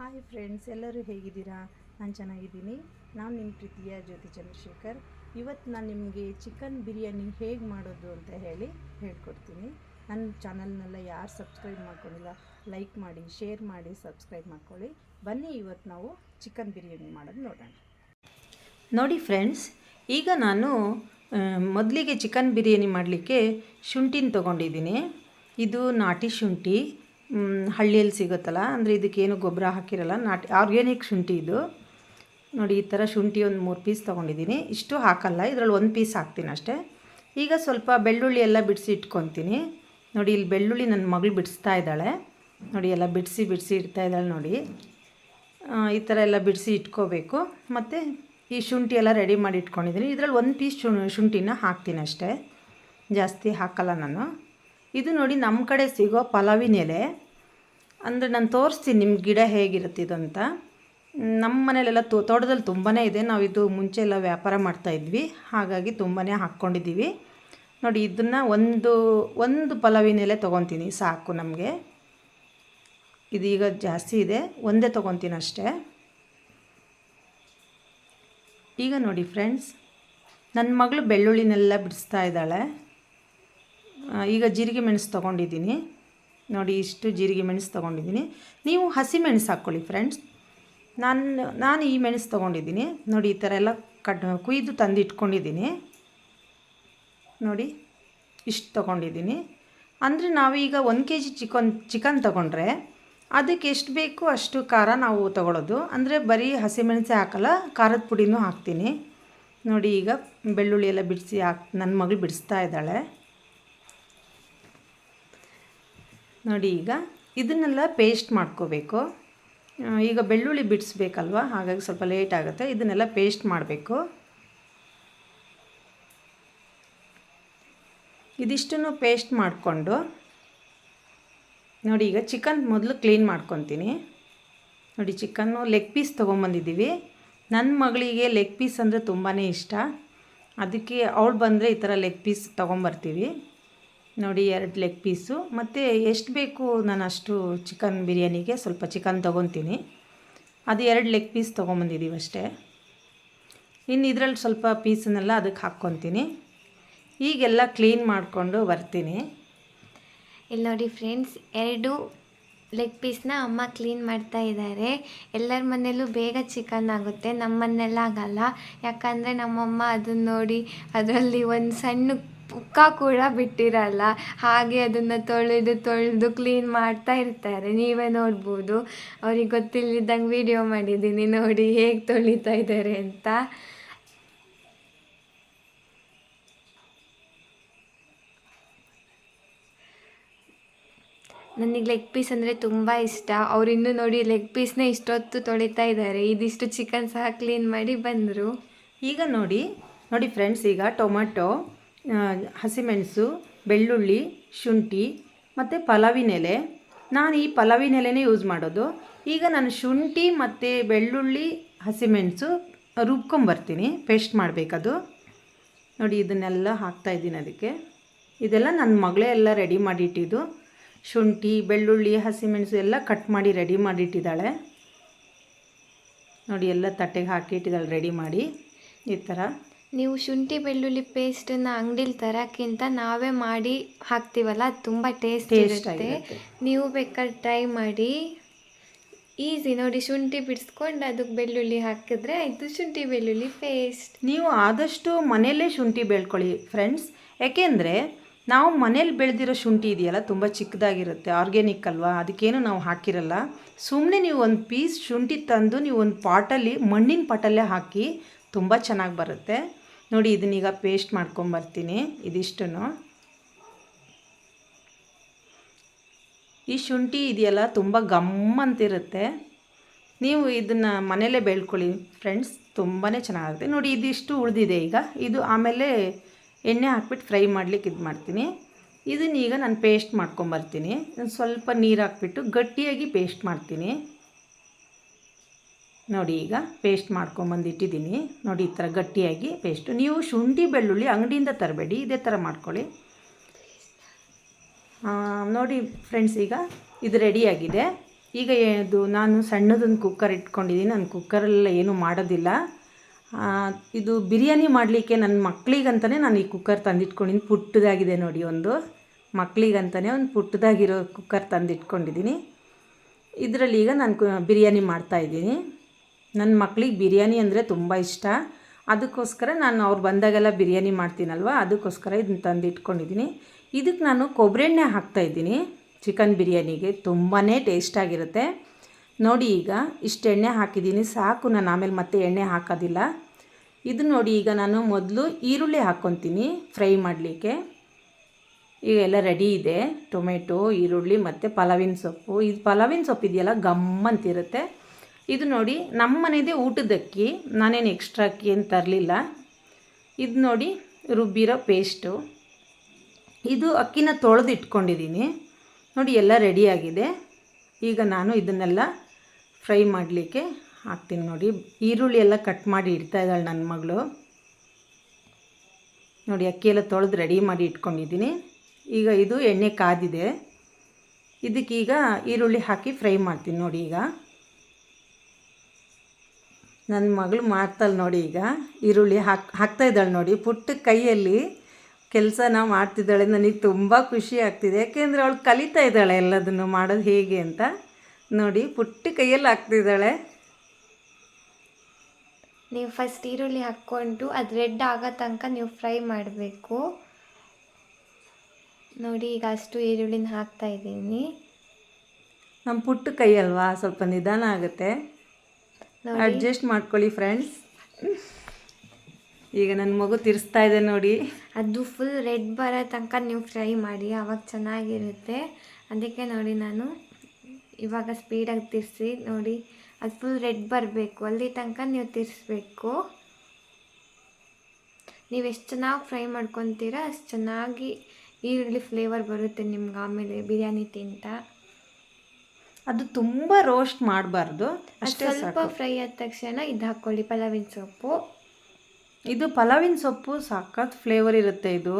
Hi friends ಎಲ್ಲರೂ ಹೇಗಿದ್ದೀರಾ? ನಾನು ಚೆನ್ನಾಗಿದ್ದೀನಿ. ನಾನು ನಿಮ್ಮ ಪ್ರೀತಿಯ ಜ್ಯೋತಿ ಚಂದ್ರಶೇಖರ್. ಇವತ್ತು ನಾನು ನಿಮಗೆ ಚಿಕನ್ ಬಿರಿಯಾನಿ ಹೇಗೆ ಮಾಡೋದು ಅಂತ ಹೇಳಿ ಹೇಳ್ಕೊಡ್ತೀನಿ. ನನ್ನ ಚಾನಲ್ನೆಲ್ಲ ಯಾರು ಸಬ್ಸ್ಕ್ರೈಬ್ ಮಾಡ್ಕೊಂಡಿಲ್ಲ ಲೈಕ್ ಮಾಡಿ ಶೇರ್ ಮಾಡಿ ಸಬ್ಸ್ಕ್ರೈಬ್ ಮಾಡ್ಕೊಳ್ಳಿ. ಬನ್ನಿ ಇವತ್ತು ನಾವು ಚಿಕನ್ ಬಿರಿಯಾನಿ ಮಾಡೋದು ನೋಡೋಣ. ನೋಡಿ ಫ್ರೆಂಡ್ಸ್ ಈಗ ನಾನು ಮೊದಲಿಗೆ ಚಿಕನ್ ಬಿರಿಯಾನಿ ಮಾಡಲಿಕ್ಕೆ ಶುಂಠಿನ ತೊಗೊಂಡಿದ್ದೀನಿ. ಇದು ನಾಟಿ ಶುಂಠಿ. ಹಳ್ಳಿಯಲ್ಲಿ ಸಿಗುತ್ತಲ್ಲ, ಅಂದರೆ ಇದಕ್ಕೇನು ಗೊಬ್ಬರ ಹಾಕಿರಲ್ಲ, ನಾಟಿ ಆರ್ಗ್ಯಾನಿಕ್ ಶುಂಠಿ ಇದು. ನೋಡಿ, ಈ ಥರ ಶುಂಠಿ ಒಂದು ಮೂರು ಪೀಸ್ ತೊಗೊಂಡಿದ್ದೀನಿ. ಇಷ್ಟು ಹಾಕಲ್ಲ, ಇದರಲ್ಲಿ ಒಂದು ಪೀಸ್ ಹಾಕ್ತೀನಿ ಅಷ್ಟೇ. ಈಗ ಸ್ವಲ್ಪ ಬೆಳ್ಳುಳ್ಳಿ ಎಲ್ಲ ಬಿಡಿಸಿ ಇಟ್ಕೊತೀನಿ. ನೋಡಿ, ಇಲ್ಲಿ ಬೆಳ್ಳುಳ್ಳಿ ನನ್ನ ಮಗಳು ಬಿಡಿಸ್ತಾ ಇದ್ದಾಳೆ. ನೋಡಿ, ಎಲ್ಲ ಬಿಡಿಸಿ ಬಿಡಿಸಿ ಇಡ್ತಾ ಇದ್ದಾಳೆ ನೋಡಿ. ಈ ಥರ ಎಲ್ಲ ಬಿಡಿಸಿ ಇಟ್ಕೋಬೇಕು. ಮತ್ತು ಈ ಶುಂಠಿ ಎಲ್ಲ ರೆಡಿ ಮಾಡಿ ಇಟ್ಕೊಂಡಿದ್ದೀನಿ. ಇದರಲ್ಲಿ ಒಂದು ಪೀಸ್ ಶುಂಠಿನ ಹಾಕ್ತೀನಿ ಅಷ್ಟೇ. ಜಾಸ್ತಿ ಹಾಕಲ್ಲ ನಾನು. ಇದು ನೋಡಿ ನಮ್ಮ ಕಡೆ ಸಿಗೋ ಪಲಾವಿನ ಎಲೆ. ಅಂದರೆ ನಾನು ತೋರಿಸ್ತೀನಿ ನಿಮ್ಮ ಗಿಡ ಹೇಗಿರುತ್ತೆ ಇದು ಅಂತ. ನಮ್ಮ ಮನೇಲೆಲ್ಲ ತೋ ತೋಟದಲ್ಲಿ ತುಂಬಾ ಇದೆ. ನಾವು ಇದು ಮುಂಚೆ ಎಲ್ಲ ವ್ಯಾಪಾರ ಮಾಡ್ತಾಯಿದ್ವಿ ಹಾಗಾಗಿ ತುಂಬಾ ಹಾಕ್ಕೊಂಡಿದ್ದೀವಿ ನೋಡಿ ಇದನ್ನು ಒಂದು ಒಂದು ಪಲಾವಿನ ಎಲೆ ತೊಗೊತೀನಿ. ಸಾಕು ನಮಗೆ. ಇದೀಗ ಜಾಸ್ತಿ ಇದೆ. ಒಂದೇ ತೊಗೊತೀನಿ ಅಷ್ಟೇ. ಈಗ ನೋಡಿ ಫ್ರೆಂಡ್ಸ್ ನನ್ನ ಮಗಳು ಬೆಳ್ಳುಳ್ಳಿನೆಲ್ಲ ಬಿಡಿಸ್ತಾ ಇದ್ದಾಳೆ. ಈಗ ಜೀರಿಗೆ ಮೆಣಸು ತೊಗೊಂಡಿದ್ದೀನಿ. ನೋಡಿ, ಇಷ್ಟು ಜೀರಿಗೆ ಮೆಣಸು ತೊಗೊಂಡಿದ್ದೀನಿ. ನೀವು ಹಸಿ ಮೆಣಸು ಹಾಕ್ಕೊಳ್ಳಿ ಫ್ರೆಂಡ್ಸ್. ನಾನು ನಾನು ಈ ಮೆಣಸು ತೊಗೊಂಡಿದ್ದೀನಿ. ನೋಡಿ, ಈ ಥರ ಎಲ್ಲ ಕಟ್ ಕುಯ್ದು ತಂದು ಇಟ್ಕೊಂಡಿದ್ದೀನಿ ನೋಡಿ, ಇಷ್ಟು ತೊಗೊಂಡಿದ್ದೀನಿ. ಅಂದರೆ ನಾವೀಗ ಒಂದು ಕೆ ಜಿ ಚಿಕನ್ ಚಿಕನ್ ತೊಗೊಂಡ್ರೆ ಅದಕ್ಕೆ ಎಷ್ಟು ಬೇಕು ಅಷ್ಟು ಖಾರ ನಾವು ತೊಗೊಳ್ಳೋದು. ಅಂದರೆ ಬರೀ ಹಸಿಮೆಣಸೆ ಹಾಕಲ್ಲ, ಖಾರದ ಪುಡಿನೂ ಹಾಕ್ತೀನಿ. ನೋಡಿ, ಈಗ ಬೆಳ್ಳುಳ್ಳಿ ಎಲ್ಲ ಬಿಡಿಸಿ ಹಾಕ್ ನನ್ನ ಮಗಳು ಬಿಡಿಸ್ತಾ ಇದ್ದಾಳೆ. ನೋಡಿ ಈಗ ಇದನ್ನೆಲ್ಲ ಪೇಸ್ಟ್ ಮಾಡ್ಕೋಬೇಕು. ಈಗ ಬೆಳ್ಳುಳ್ಳಿ ಬಿಡಿಸ್ಬೇಕಲ್ವ? ಹಾಗಾಗಿ ಸ್ವಲ್ಪ ಲೇಟ್ ಆಗುತ್ತೆ. ಇದನ್ನೆಲ್ಲ ಪೇಸ್ಟ್ ಮಾಡಬೇಕು. ಇದಿಷ್ಟನ್ನು ಪೇಸ್ಟ್ ಮಾಡಿಕೊಂಡು ನೋಡಿ ಈಗ ಚಿಕನ್ ಮೊದಲು ಕ್ಲೀನ್ ಮಾಡ್ಕೊತೀನಿ. ನೋಡಿ ಚಿಕನ್ನು ಲೆಗ್ ಪೀಸ್ ತೊಗೊಂಬಂದಿದ್ದೀವಿ. ನನ್ನ ಮಗಳಿಗೆ ಲೆಗ್ ಪೀಸ್ ಅಂದರೆ ತುಂಬಾ ಇಷ್ಟ. ಅದಕ್ಕೆ ಅವಳು ಬಂದರೆ ಈ ಥರ ಲೆಗ್ ಪೀಸ್ ತೊಗೊಂಬರ್ತೀವಿ. ನೋಡಿ ಎರಡು ಲೆಗ್ ಪೀಸು ಮತ್ತು ಎಷ್ಟು ಬೇಕು ನಾನು ಅಷ್ಟು ಚಿಕನ್ ಬಿರಿಯಾನಿಗೆ? ಸ್ವಲ್ಪ ಚಿಕನ್ ತೊಗೊತೀನಿ. ಅದು ಎರಡು ಲೆಗ್ ಪೀಸ್ ತೊಗೊಂಬಂದಿದ್ದೀವಿ ಅಷ್ಟೇ. ಇನ್ನು ಇದರಲ್ಲಿ ಸ್ವಲ್ಪ ಪೀಸನ್ನೆಲ್ಲ ಅದಕ್ಕೆ ಹಾಕ್ಕೊತೀನಿ. ಈಗೆಲ್ಲ ಕ್ಲೀನ್ ಮಾಡಿಕೊಂಡು ಬರ್ತೀನಿ. ಇಲ್ಲಿ ನೋಡಿ ಫ್ರೆಂಡ್ಸ್ ಎರಡು ಲೆಗ್ ಪೀಸ್ನ ಅಮ್ಮ ಕ್ಲೀನ್ ಮಾಡ್ತಾ ಇದ್ದಾರೆ. ಎಲ್ಲರ ಮನೇಲೂ ಬೇಗ ಚಿಕನ್ ಆಗುತ್ತೆ. ನಮ್ಮ ಮನೆಯಲ್ಲ ಆಗಲ್ಲ. ಯಾಕಂದರೆ ನಮ್ಮಮ್ಮ ಅದನ್ನು ನೋಡಿ ಅದರಲ್ಲಿ ಒಂದು ಸಣ್ಣ ಪುಕ್ಕ ಕೂಡ ಬಿಟ್ಟಿರಲ್ಲ. ಹಾಗೆ ಅದನ್ನು ತೊಳೆದು ತೊಳೆದು ಕ್ಲೀನ್ ಮಾಡ್ತಾ ಇರ್ತಾರೆ. ನೀವೇ ನೋಡ್ಬೋದು. ಅವ್ರಿಗೆ ಗೊತ್ತಿಲ್ಲದಂಗೆ ವಿಡಿಯೋ ಮಾಡಿದ್ದೀನಿ. ನೋಡಿ ಹೇಗೆ ತೊಳಿತಾ ಇದ್ದಾರೆ ಅಂತ. ನನಗೆ ಲೆಗ್ ಪೀಸ್ ಅಂದರೆ ತುಂಬ ಇಷ್ಟ. ಅವ್ರು ಇನ್ನೂ ನೋಡಿ ಲೆಗ್ ಪೀಸ್ನ ಇಷ್ಟೊತ್ತು ತೊಳಿತಾ ಇದ್ದಾರೆ. ಇದಿಷ್ಟು ಚಿಕನ್ ಸಹ ಕ್ಲೀನ್ ಮಾಡಿ ಬಂದರು. ಈಗ ನೋಡಿ ನೋಡಿ ಫ್ರೆಂಡ್ಸ್ ಈಗ ಟೊಮೆಟೊ ಹಸಿಮೆಣಸು, ಬೆಳ್ಳುಳ್ಳಿ, ಶುಂಠಿ ಮತ್ತು ಪಲಾವಿನೆಲೆ ನಾನು ಈ ಪಲಾವಿನೆಲೆನೇ ಯೂಸ್ ಮಾಡೋದು. ಈಗ ನಾನು ಶುಂಠಿ ಮತ್ತು ಬೆಳ್ಳುಳ್ಳಿ, ಹಸಿಮೆಣಸು ರುಬ್ಕೊಂಬರ್ತೀನಿ ಪೇಸ್ಟ್ ಮಾಡಬೇಕದು. ನೋಡಿ, ಇದನ್ನೆಲ್ಲ ಹಾಕ್ತಾಯಿದ್ದೀನಿ ಅದಕ್ಕೆ. ಇದೆಲ್ಲ ನನ್ನ ಮಗಳೇ ಎಲ್ಲ ರೆಡಿ ಮಾಡಿಟ್ಟಿದ್ದು. ಶುಂಠಿ, ಬೆಳ್ಳುಳ್ಳಿ, ಹಸಿಮೆಣಸು ಎಲ್ಲ ಕಟ್ ಮಾಡಿ ರೆಡಿ ಮಾಡಿಟ್ಟಿದ್ದಾಳೆ. ನೋಡಿ, ಎಲ್ಲ ತಟ್ಟೆಗೆ ಹಾಕಿಟ್ಟಿದ್ದಾಳೆ ರೆಡಿ ಮಾಡಿ. ಈ ಥರ. ನೀವು ಶುಂಠಿ ಬೆಳ್ಳುಳ್ಳಿ ಪೇಸ್ಟನ್ನು ಅಂಗಡಿಲಿ ತರೋಕ್ಕಿಂತ ನಾವೇ ಮಾಡಿ ಹಾಕ್ತೀವಲ್ಲ ಅದು ತುಂಬ ಟೇಸ್ಟ್ ಇರುತ್ತೆ. ನೀವು ಬೇಕಾದ್ರೆ ಟ್ರೈ ಮಾಡಿ. ಈಸಿ ನೋಡಿ ಶುಂಠಿ ಬಿಡಿಸ್ಕೊಂಡು ಅದಕ್ಕೆ ಬೆಳ್ಳುಳ್ಳಿ ಹಾಕಿದ್ರೆ ಇದು ಶುಂಠಿ ಬೆಳ್ಳುಳ್ಳಿ ಪೇಸ್ಟ್ ನೀವು ಆದಷ್ಟು ಮನೆಯಲ್ಲೇ ಶುಂಠಿ ಬೆಳ್ಕೊಳ್ಳಿ ಫ್ರೆಂಡ್ಸ್ ಯಾಕೆಂದರೆ ನಾವು ಮನೇಲಿ ಬೆಳೆದಿರೋ ಶುಂಠಿ ಇದೆಯಲ್ಲ ತುಂಬ ಚಿಕ್ಕದಾಗಿರುತ್ತೆ ಆರ್ಗ್ಯಾನಿಕ್ ಅಲ್ವಾ ಅದಕ್ಕೇನು ನಾವು ಹಾಕಿರಲ್ಲ. ಸುಮ್ಮನೆ ನೀವು ಒಂದು ಪೀಸ್ ಶುಂಠಿ ತಂದು ನೀವು ಒಂದು ಪಾಟಲ್ಲಿ ಮಣ್ಣಿನ ಪಾಟಲ್ಲೇ ಹಾಕಿ ತುಂಬ ಚೆನ್ನಾಗಿ ಬರುತ್ತೆ. ನೋಡಿ ಇದನ್ನೀಗ ಪೇಸ್ಟ್ ಮಾಡ್ಕೊಂಬರ್ತೀನಿ ಇದಿಷ್ಟು ಈ ಶುಂಠಿ ಇದೆಯಲ್ಲ ತುಂಬ ಗಮ್ ಅಂತಿರುತ್ತೆ. ನೀವು ಇದನ್ನು ಮನೇಲೇ ಬೆಳ್ಕೊಳ್ಳಿ ಫ್ರೆಂಡ್ಸ್ ತುಂಬಾ ಚೆನ್ನಾಗುತ್ತೆ. ನೋಡಿ ಇದಿಷ್ಟು ಉಳಿದಿದೆ ಈಗ. ಇದು ಆಮೇಲೆ ಎಣ್ಣೆ ಹಾಕ್ಬಿಟ್ಟು ಫ್ರೈ ಮಾಡ್ಲಿಕ್ಕೆ ಇದು ಮಾಡ್ತೀನಿ. ಇದನ್ನೀಗ ನಾನು ಪೇಸ್ಟ್ ಮಾಡ್ಕೊಂಬರ್ತೀನಿ. ಸ್ವಲ್ಪ ನೀರು ಹಾಕ್ಬಿಟ್ಟು ಗಟ್ಟಿಯಾಗಿ ಪೇಸ್ಟ್ ಮಾಡ್ತೀನಿ. ನೋಡಿ ಈಗ ಪೇಸ್ಟ್ ಮಾಡ್ಕೊಂಬಂದು ಇಟ್ಟಿದ್ದೀನಿ ನೋಡಿ ಈ ಥರ ಗಟ್ಟಿಯಾಗಿ ಪೇಸ್ಟು ನೀವು ಶುಂಠಿ, ಬೆಳ್ಳುಳ್ಳಿ ಅಂಗಡಿಯಿಂದ ತರಬೇಡಿ, ಇದೇ ಥರ ಮಾಡ್ಕೊಳ್ಳಿ. ನೋಡಿ ಫ್ರೆಂಡ್ಸ್ ಈಗ ಇದು ರೆಡಿಯಾಗಿದೆ ಈಗ ಇದು ನಾನು ಸಣ್ಣದೊಂದು ಕುಕ್ಕರ್ ಇಟ್ಕೊಂಡಿದ್ದೀನಿ. ನಾನು ಕುಕ್ಕರಲ್ಲ ಏನೂ ಮಾಡೋದಿಲ್ಲ. ಇದು ಬಿರಿಯಾನಿ ಮಾಡಲಿಕ್ಕೆ ನನ್ನ ಮಕ್ಕಳಿಗಂತಲೇ ನಾನು ಈ ಕುಕ್ಕರ್ ತಂದಿಟ್ಕೊಂಡಿದ್ದೀನಿ. ಪುಟ್ಟದಾಗಿದೆ ನೋಡಿ ಒಂದು. ಮಕ್ಕಳಿಗಂತಲೇ ಒಂದು ಪುಟ್ಟದಾಗಿರೋ ಕುಕ್ಕರ್ ತಂದಿಟ್ಕೊಂಡಿದ್ದೀನಿ. ಇದರಲ್ಲಿ ಈಗ ನಾನು ಬಿರಿಯಾನಿ ಮಾಡ್ತಾಯಿದ್ದೀನಿ ನನ್ನ ಮಕ್ಳಿಗೆ ಬಿರಿಯಾನಿ ಅಂದರೆ ತುಂಬ ಇಷ್ಟ. ಅದಕ್ಕೋಸ್ಕರ ನಾನು ಅವ್ರು ಬಂದಾಗೆಲ್ಲ ಬಿರಿಯಾನಿ ಮಾಡ್ತೀನಲ್ವ? ಅದಕ್ಕೋಸ್ಕರ ಇದನ್ನ ತಂದು ಇಟ್ಕೊಂಡಿದ್ದೀನಿ ಇದಕ್ಕೆ ನಾನು ಕೊಬ್ಬರಿ ಎಣ್ಣೆ ಹಾಕ್ತಾಯಿದ್ದೀನಿ ಚಿಕನ್ ಬಿರಿಯಾನಿಗೆ ತುಂಬಾ ಟೇಸ್ಟಾಗಿರುತ್ತೆ ನೋಡಿ ಈಗ, ಇಷ್ಟು ಎಣ್ಣೆ ಹಾಕಿದ್ದೀನಿ ಸಾಕು, ನಾನು ಆಮೇಲೆ ಮತ್ತೆ ಎಣ್ಣೆ ಹಾಕೋದಿಲ್ಲ. ಇದು ನೋಡಿ ಈಗ ನಾನು ಮೊದಲು ಈರುಳ್ಳಿ ಹಾಕ್ಕೊತೀನಿ ಫ್ರೈ ಮಾಡಲಿಕ್ಕೆ. ಈಗ ಎಲ್ಲ ರೆಡಿ ಇದೆ. ಟೊಮೆಟೊ, ಈರುಳ್ಳಿ ಮತ್ತು ಪಲಾವಿನ ಸೊಪ್ಪು. ಇದು ಪಲಾವಿನ ಸೊಪ್ಪು ಇದೆಯಲ್ಲ ಗಮ್ಮಂತಿರುತ್ತೆ ಇದು ನೋಡಿ ನಮ್ಮ ಮನೆಯದೇ ಊಟದ ಅಕ್ಕಿ ನಾನೇನು ಎಕ್ಸ್ಟ್ರಾ ಅಕ್ಕಿ ಏನು ತರಲಿಲ್ಲ. ಇದು ನೋಡಿ ರುಬ್ಬಿರೋ ಪೇಸ್ಟು ಇದು ಅಕ್ಕಿನ ತೊಳೆದು ಇಟ್ಕೊಂಡಿದ್ದೀನಿ. ನೋಡಿ ಎಲ್ಲ ರೆಡಿಯಾಗಿದೆ ಈಗ ನಾನು ಇದನ್ನೆಲ್ಲ ಫ್ರೈ ಮಾಡಲಿಕ್ಕೆ ಹಾಕ್ತೀನಿ ನೋಡಿ. ಈರುಳ್ಳಿ ಎಲ್ಲ ಕಟ್ ಮಾಡಿ ಇಡ್ತಾ ಇದ್ದಾಳೆ ನನ್ನ ಮಗಳು. ನೋಡಿ ಅಕ್ಕಿ ಎಲ್ಲ ತೊಳೆದು ರೆಡಿ ಮಾಡಿ ಇಟ್ಕೊಂಡಿದ್ದೀನಿ. ಈಗ ಇದು ಎಣ್ಣೆ ಕಾದಿದೆ. ಇದಕ್ಕೀಗ ಈರುಳ್ಳಿ ಹಾಕಿ ಫ್ರೈ ಮಾಡ್ತೀನಿ ನೋಡಿ ಈಗ. ನನ್ನ ಮಗಳು ಮಾಡ್ತಾಳೆ ನೋಡಿ ಈಗ. ಈರುಳ್ಳಿ ಹಾಕ್ ಹಾಕ್ತಾ ಇದ್ದಾಳೆ ನೋಡಿ. ಪುಟ್ಟ ಕೈಯಲ್ಲಿ ಕೆಲಸನ ಮಾಡ್ತಿದ್ದಾಳೆ. ನನಗೆ ತುಂಬ ಖುಷಿ ಆಗ್ತಿದೆ. ಯಾಕೆಂದರೆ ಅವಳು ಕಲಿತಾ ಇದ್ದಾಳೆ ಎಲ್ಲದನ್ನು ಮಾಡೋದು ಹೇಗೆ ಅಂತ. ನೋಡಿ ಪುಟ್ಟ ಕೈಯಲ್ಲಿ ಹಾಕ್ತಿದ್ದಾಳೆ ನೀವು ಫಸ್ಟ್ ಈರುಳ್ಳಿ ಹಾಕ್ಕೊಂಡು ಅದು ರೆಡ್ ಆಗೋ ತನಕ ನೀವು ಫ್ರೈ ಮಾಡಬೇಕು. ನೋಡಿ ಈಗ ಅಷ್ಟು ಈರುಳ್ಳಿನ ಹಾಕ್ತಾ ಇದ್ದೀನಿ. ನಮ್ಮ ಪುಟ್ಟ ಕೈ ಅಲ್ವಾ? ಸ್ವಲ್ಪ ನಿಧಾನ ಆಗುತ್ತೆ. ಅಡ್ಜಸ್ಟ್ ಮಾಡ್ಕೊಳ್ಳಿ ಫ್ರೆಂಡ್ಸ್ ಈಗ ನನ್ನ ಮಗು ತಿರ್ಸ್ತಾ ಇದೆ ನೋಡಿ. ಅದು ಫುಲ್ ರೆಡ್ ಬರೋ ತನಕ ನೀವು ಫ್ರೈ ಮಾಡಿ ಆವಾಗ ಚೆನ್ನಾಗಿರುತ್ತೆ. ಅದಕ್ಕೆ ನೋಡಿ ನಾನು ಇವಾಗ ಸ್ಪೀಡಾಗಿ ತಿರ್ಸಿ ನೋಡಿ. ಅದು ಫುಲ್ ರೆಡ್ ಬರಬೇಕು ಅಲ್ಲಿ ತನಕ ನೀವು ತಿರ್ಸ್ಬೇಕು. ನೀವು ಎಷ್ಟು ಚೆನ್ನಾಗಿ ಫ್ರೈ ಮಾಡ್ಕೊತೀರಾ ಅಷ್ಟು ಚೆನ್ನಾಗಿ ಈರುಳ್ಳಿ ಫ್ಲೇವರ್ ಬರುತ್ತೆ ನಿಮ್ಗೆ ಆಮೇಲೆ ಬಿರಿಯಾನಿ ತಿಂತ. ಅದು ತುಂಬ ರೋಸ್ಟ್ ಮಾಡಬಾರ್ದು. ಅಷ್ಟೇ ಸ್ವಲ್ಪ ಫ್ರೈ ಆದ ತಕ್ಷಣ ಇದು ಹಾಕ್ಕೊಳ್ಳಿ ಪಲಾವಿನ ಸೊಪ್ಪು. ಇದು ಪಲಾವಿನ ಸೊಪ್ಪು ಸಖತ್ ಫ್ಲೇವರ್ ಇರುತ್ತೆ ಇದು.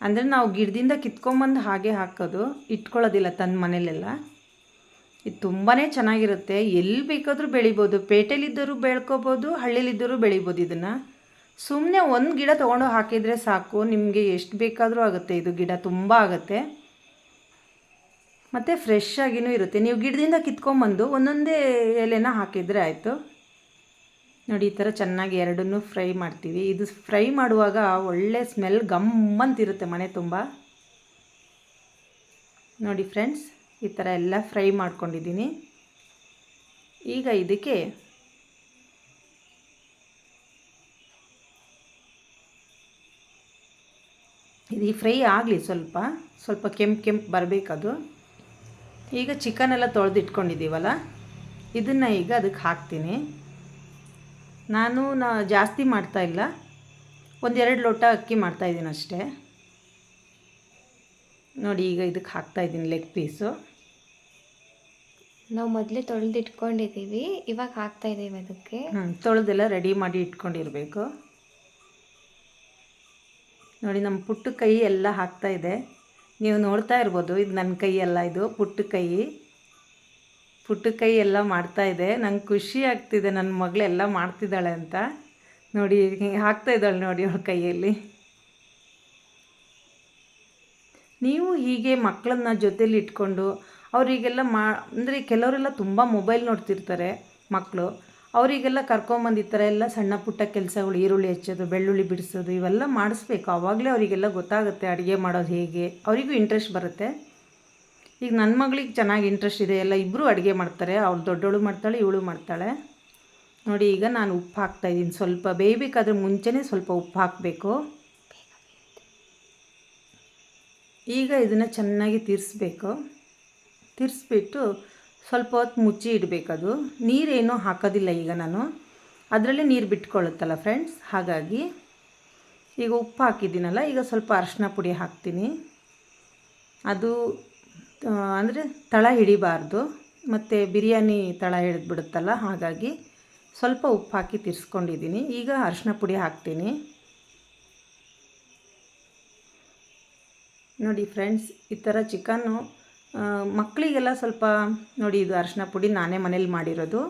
ಅಂದರೆ ನಾವು ಗಿಡದಿಂದ ಕಿತ್ಕೊಂಬಂದು ಹಾಗೆ ಹಾಕೋದು ಇಟ್ಕೊಳ್ಳೋದಿಲ್ಲ ತನ್ನ ಮನೇಲೆಲ್ಲ. ಇದು ತುಂಬಾ ಚೆನ್ನಾಗಿರುತ್ತೆ. ಎಲ್ಲಿ ಬೇಕಾದರೂ ಬೆಳಿಬೋದು. ಪೇಟೆಲಿದ್ದರೂ ಬೆಳ್ಕೋಬೋದು ಹಳ್ಳಿಲಿದ್ದರೂ ಬೆಳಿಬೋದು ಇದನ್ನು. ಸುಮ್ಮನೆ ಒಂದು ಗಿಡ ತೊಗೊಂಡು ಹಾಕಿದರೆ ಸಾಕು. ನಿಮಗೆ ಎಷ್ಟು ಬೇಕಾದರೂ ಆಗುತ್ತೆ. ಇದು ಗಿಡ ತುಂಬ ಆಗುತ್ತೆ. ಮತ್ತು ಫ್ರೆಶ್ ಆಗಿನೂ ಇರುತ್ತೆ. ನೀವು ಗಿಡದಿಂದ ಕಿತ್ಕೊಂಬಂದು ಒಂದೊಂದೇ ಎಲೆನ ಹಾಕಿದರೆ ಆಯಿತು. ನೋಡಿ, ಈ ಥರ ಚೆನ್ನಾಗಿ ಎರಡನ್ನೂ ಫ್ರೈ ಮಾಡ್ತೀವಿ. ಇದು ಫ್ರೈ ಮಾಡುವಾಗ ಒಳ್ಳೆ ಸ್ಮೆಲ್ ಗಮ್ಮಂತಿರುತ್ತೆ ಮನೆ ತುಂಬ. ನೋಡಿ ಫ್ರೆಂಡ್ಸ್ ಈ ಥರ ಎಲ್ಲ ಫ್ರೈ ಮಾಡ್ಕೊಂಡಿದ್ದೀನಿ. ಈಗ ಇದಕ್ಕೆ ಇದು ಫ್ರೈ ಆಗಲಿ ಸ್ವಲ್ಪ. ಸ್ವಲ್ಪ ಕೆಂಪು ಕೆಂಪು ಬರಬೇಕದು. ಈಗ ಚಿಕನ್ ಎಲ್ಲ ತೊಳೆದು ಇಟ್ಕೊಂಡಿದ್ದೀವಲ್ಲ ಇದನ್ನು ಈಗ ಅದಕ್ಕೆ ಹಾಕ್ತೀನಿ. ನಾನು ನಾ ಜಾಸ್ತಿ ಮಾಡ್ತಾ ಇಲ್ಲ. ಒಂದೆರಡು ಲೋಟ ಅಕ್ಕಿ ಮಾಡ್ತಾಯಿದ್ದೀನಿ ಅಷ್ಟೇ. ನೋಡಿ ಈಗ ಇದಕ್ಕೆ ಹಾಕ್ತಾಯಿದ್ದೀನಿ ಲೆಗ್ ಪೀಸು ನಾವು ಮೊದಲೇ ತೊಳೆದಿಟ್ಕೊಂಡಿದ್ದೀವಿ. ಇವಾಗ ಹಾಕ್ತಾ ಇದ್ದೀವಿ ಅದಕ್ಕೆ. ಹ್ಞೂ ತೊಳೆದೆಲ್ಲ ರೆಡಿ ಮಾಡಿ ಇಟ್ಕೊಂಡಿರಬೇಕು. ನೋಡಿ ನಮ್ಮ ಪುಟ್ಟ ಕೈ ಎಲ್ಲ ಹಾಕ್ತಾ ಇದೆ. ನೀವು ನೋಡ್ತಾ ಇರ್ಬೋದು, ಇದು ನನ್ನ ಕೈ ಅಲ್ಲ, ಇದು ಪುಟ್ಟ ಕೈ. ಪುಟ್ಟ ಕೈ ಎಲ್ಲ ಇದೆ. ನಂಗೆ ಖುಷಿ ಆಗ್ತಿದೆ ನನ್ನ ಮಗಳೆಲ್ಲ ಮಾಡ್ತಿದ್ದಾಳೆ ಅಂತ. ನೋಡಿ ಹಾಕ್ತಾ ಇದ್ದಾಳೆ ನೋಡಿ ಅವಳ ಕೈಯಲ್ಲಿ. ನೀವು ಹೀಗೆ ಮಕ್ಕಳನ್ನ ಜೊತೇಲಿ ಇಟ್ಕೊಂಡು ಅವರಿಗೆಲ್ಲ ಮಾ ಅಂದರೆ ಕೆಲವರೆಲ್ಲ ತುಂಬ ಮೊಬೈಲ್ ನೋಡ್ತಿರ್ತಾರೆ ಮಕ್ಕಳು ಅವರಿಗೆಲ್ಲ ಕರ್ಕೊಂಬಂದು ಈ ಥರ ಎಲ್ಲ ಸಣ್ಣ ಪುಟ್ಟ ಕೆಲಸಗಳು, ಈರುಳ್ಳಿ ಹೆಚ್ಚೋದು, ಬೆಳ್ಳುಳ್ಳಿ ಬಿಡಿಸೋದು, ಇವೆಲ್ಲ ಮಾಡಿಸ್ಬೇಕು. ಆವಾಗಲೇ ಅವರಿಗೆಲ್ಲ ಗೊತ್ತಾಗುತ್ತೆ ಅಡುಗೆ ಮಾಡೋದು ಹೇಗೆ. ಅವರಿಗೂ ಇಂಟ್ರೆಸ್ಟ್ ಬರುತ್ತೆ. ಈಗ ನನ್ನ ಮಗಳಿಗೆ ಚೆನ್ನಾಗಿ ಇಂಟ್ರೆಸ್ಟ್ ಇದೆ. ಎಲ್ಲ ಇಬ್ಬರೂ ಅಡುಗೆ ಮಾಡ್ತಾರೆ. ಅವಳು ದೊಡ್ಡವಳು ಮಾಡ್ತಾಳೆ, ಇವಳು ಮಾಡ್ತಾಳೆ. ನೋಡಿ, ಈಗ ನಾನು ಉಪ್ಪು ಹಾಕ್ತಾಯಿದ್ದೀನಿ ಸ್ವಲ್ಪ ಬೇಯಬೇಕಾದ್ರೆ ಮುಂಚೆನೇ ಸ್ವಲ್ಪ ಉಪ್ಪು ಹಾಕಬೇಕು. ಈಗ ಇದನ್ನು ಚೆನ್ನಾಗಿ ತಿರ್ಸ್ಬೇಕು. ತಿರ್ಸ್ಬಿಟ್ಟು ಸ್ವಲ್ಪ ಹೊತ್ತು ಮುಚ್ಚಿ ಇಡಬೇಕದು. ನೀರೇನು ಹಾಕೋದಿಲ್ಲ ಈಗ ನಾನು. ಅದರಲ್ಲಿ ನೀರು ಬಿಟ್ಕೊಳ್ಳುತ್ತಲ್ಲ ಫ್ರೆಂಡ್ಸ್ ಹಾಗಾಗಿ ಈಗ ಉಪ್ಪು ಹಾಕಿದ್ದೀನಲ್ಲ, ಈಗ ಸ್ವಲ್ಪ ಅರಶಿನ ಪುಡಿ ಹಾಕ್ತೀನಿ. ಅದು ಅಂದರೆ ತಳ ಹಿಡಿಬಾರ್ದು. ಮತ್ತು ಬಿರಿಯಾನಿ ತಳ ಹಿಡಿದ್ಬಿಡುತ್ತಲ್ಲ, ಹಾಗಾಗಿ ಸ್ವಲ್ಪ ಉಪ್ಪು ಹಾಕಿ ತಿರ್ಸ್ಕೊಂಡಿದ್ದೀನಿ. ಈಗ ಅರಶಿನ ಪುಡಿ ಹಾಕ್ತೀನಿ. ನೋಡಿ ಫ್ರೆಂಡ್ಸ್ ಈ ಥರ ಚಿಕನ್ನು ಮಕ್ಕಳಿಗೆಲ್ಲ ಸ್ವಲ್ಪ ನೋಡಿ ಇದು ಅರಿಶಿನ ಪುಡಿ ನಾನೇ ಮನೇಲಿ ಮಾಡಿರೋದು.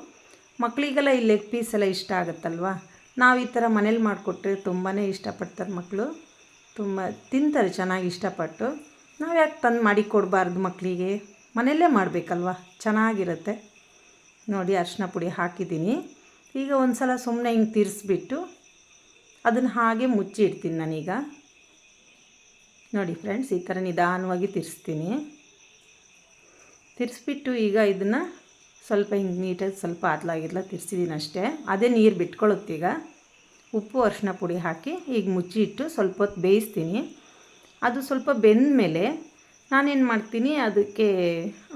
ಮಕ್ಕಳಿಗೆಲ್ಲ ಈ ಲೆಗ್ ಪೀಸ್ ಎಲ್ಲ ಇಷ್ಟ ಆಗುತ್ತಲ್ವ? ನಾವು ಈ ಥರ ಮನೇಲಿ ಮಾಡಿಕೊಟ್ರೆ ತುಂಬಾ ಇಷ್ಟಪಡ್ತಾರೆ ಮಕ್ಕಳು ತುಂಬ ತಿಂತಾರೆ, ಚೆನ್ನಾಗಿ ಇಷ್ಟಪಟ್ಟು. ನಾವು ಯಾಕೆ ತಂದು ಮಾಡಿ ಕೊಡಬಾರ್ದು ಮಕ್ಕಳಿಗೆ ಮನೆಯಲ್ಲೇ ಮಾಡಬೇಕಲ್ವ? ಚೆನ್ನಾಗಿರುತ್ತೆ. ನೋಡಿ ಅರಿಶಿನ ಪುಡಿ ಹಾಕಿದ್ದೀನಿ. ಈಗ ಒಂದು ಸಲ ಸುಮ್ಮನೆ ಹಿಂಗೆ ತಿರ್ಸ್ಬಿಟ್ಟು ಅದನ್ನು ಹಾಗೆ ಮುಚ್ಚಿ ಇಡ್ತೀನಿ ನಾನೀಗ. ನೋಡಿ ಫ್ರೆಂಡ್ಸ್, ಈ ಥರ ನಿಧಾನವಾಗಿ ತಿರ್ಸ್ತೀನಿ. ತಿರ್ಸ್ಬಿಟ್ಟು ಈಗ ಇದನ್ನು ಸ್ವಲ್ಪ ಹಿಂಗೆ ನೀಟಾಗಿ ಸ್ವಲ್ಪ ಆದ್ಲಾಗಿದ್ಲ ತಿರ್ಸಿದ್ದೀನಿ ಅಷ್ಟೇ. ಅದೇ ನೀರು ಬಿಟ್ಕೊಳ್ಳುತ್ತೆ ಈಗ. ಉಪ್ಪು ಅರಿಶಿನ ಪುಡಿ ಹಾಕಿ ಈಗ ಮುಚ್ಚಿ ಇಟ್ಟು ಸ್ವಲ್ಪ ಹೊತ್ತು ಬೇಯಿಸ್ತೀನಿ. ಅದು ಸ್ವಲ್ಪ ಬೆಂದ ಮೇಲೆ ನಾನೇನು ಮಾಡ್ತೀನಿ, ಅದಕ್ಕೆ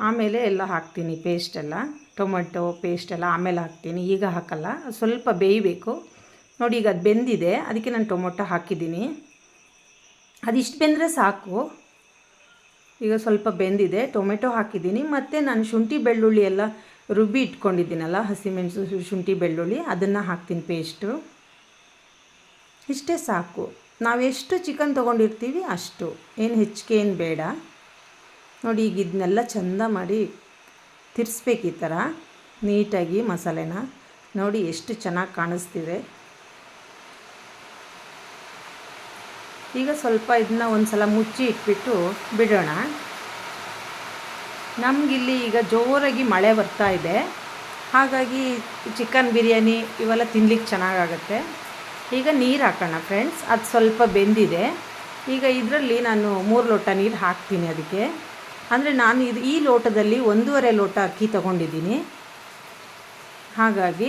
ಆಮೇಲೆ ಎಲ್ಲ ಹಾಕ್ತೀನಿ ಪೇಸ್ಟೆಲ್ಲ ಟೊಮೆಟೊ ಪೇಸ್ಟೆಲ್ಲ ಆಮೇಲೆ ಹಾಕ್ತೀನಿ. ಈಗ ಹಾಕಲ್ಲ ಸ್ವಲ್ಪ ಬೇಯಬೇಕು. ನೋಡಿ ಈಗ ಅದು ಬೆಂದಿದೆ, ಅದಕ್ಕೆ ನಾನು ಟೊಮೊಟೊ ಹಾಕಿದ್ದೀನಿ. ಅದಿಷ್ಟು ಬೆಂದರೆ ಸಾಕು. ಈಗ ಸ್ವಲ್ಪ ಬೆಂದಿದೆ. ಟೊಮೆಟೊ ಹಾಕಿದ್ದೀನಿ. ಮತ್ತು ನಾನು ಶುಂಠಿ ಬೆಳ್ಳುಳ್ಳಿ ಎಲ್ಲ ರುಬ್ಬಿ ಇಟ್ಕೊಂಡಿದ್ದೀನಲ್ಲ, ಹಸಿಮೆಣಸು ಶುಂಠಿ ಬೆಳ್ಳುಳ್ಳಿ, ಅದನ್ನು ಹಾಕ್ತೀನಿ ಪೇಸ್ಟು ಇಷ್ಟೇ ಸಾಕು. ನಾವೆಷ್ಟು ಚಿಕನ್ ತೊಗೊಂಡಿರ್ತೀವಿ ಅಷ್ಟು. ಏನು ಹೆಚ್ಚಿಗೆ, ಏನು ಬೇಡ. ನೋಡಿ, ಈಗ ಇದನ್ನೆಲ್ಲ ಚಂದ ಮಾಡಿ ತಿರ್ಸ್ಬೇಕು ಈ ಥರ ನೀಟಾಗಿ ಮಸಾಲೆನ ನೋಡಿ ಎಷ್ಟು ಚೆನ್ನಾಗಿ ಕಾಣಿಸ್ತಿದೆ. ಈಗ ಸ್ವಲ್ಪ ಇದನ್ನ ಒಂದು ಸಲ ಮುಚ್ಚಿ ಇಟ್ಬಿಟ್ಟು ಬಿಡೋಣ. ನಮಗಿಲ್ಲಿ ಈಗ ಜೋರಾಗಿ ಮಳೆ ಬರ್ತಾ ಇದೆ. ಹಾಗಾಗಿ ಚಿಕನ್ ಬಿರಿಯಾನಿ ಇವೆಲ್ಲ ತಿನ್ಲಿಕ್ಕೆ ಚೆನ್ನಾಗಾಗತ್ತೆ. ಈಗ ನೀರು ಹಾಕೋಣ ಫ್ರೆಂಡ್ಸ್, ಅದು ಸ್ವಲ್ಪ ಬೆಂದಿದೆ. ಈಗ ಇದರಲ್ಲಿ ನಾನು ಮೂರು ಲೋಟ ನೀರು ಹಾಕ್ತೀನಿ ಅದಕ್ಕೆ. ಅಂದರೆ ನಾನು ಇದು ಈ ಲೋಟದಲ್ಲಿ ಒಂದೂವರೆ ಲೋಟ ಅಕ್ಕಿ ತೊಗೊಂಡಿದ್ದೀನಿ. ಹಾಗಾಗಿ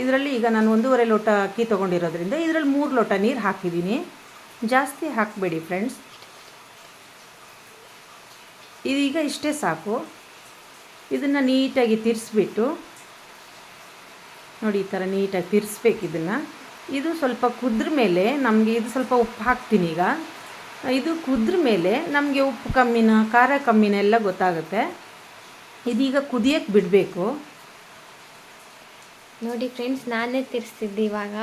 ಇದರಲ್ಲಿ ಈಗ ನಾನು ಒಂದೂವರೆ ಲೋಟ ಅಕ್ಕಿ ತೊಗೊಂಡಿರೋದ್ರಿಂದ ಇದರಲ್ಲಿ ಮೂರು ಲೋಟ ನೀರು ಹಾಕಿದ್ದೀನಿ. ಜಾಸ್ತಿ ಹಾಕಬೇಡಿ ಫ್ರೆಂಡ್ಸ್. ಇದೀಗ ಇಷ್ಟೇ ಸಾಕು. ಇದನ್ನು ನೀಟಾಗಿ ತಿರ್ಸ್ಬಿಟ್ಟು, ನೋಡಿ ಈ ಥರ ನೀಟಾಗಿ ತಿರ್ಸ್ಬೇಕು ಇದನ್ನು. ಇದು ಸ್ವಲ್ಪ ಕುದ್ರ ಮೇಲೆ ನಮಗೆ ಇದು ಸ್ವಲ್ಪ ಉಪ್ಪು ಹಾಕ್ತೀನಿ ಈಗ. ಇದು ಕುದ್ರ ಮೇಲೆ ನಮಗೆ ಉಪ್ಪು ಕಮ್ಮಿನ, ಖಾರ ಕಮ್ಮಿನ ಎಲ್ಲ ಗೊತ್ತಾಗುತ್ತೆ. ಇದೀಗ ಕುದಿಯೋಕ್ಕೆ ಬಿಡಬೇಕು. ನೋಡಿ ಫ್ರೆಂಡ್ಸ್ ನಾನೇ ತಿರ್ಸ್ತಿದ್ದೆ ಇವಾಗ.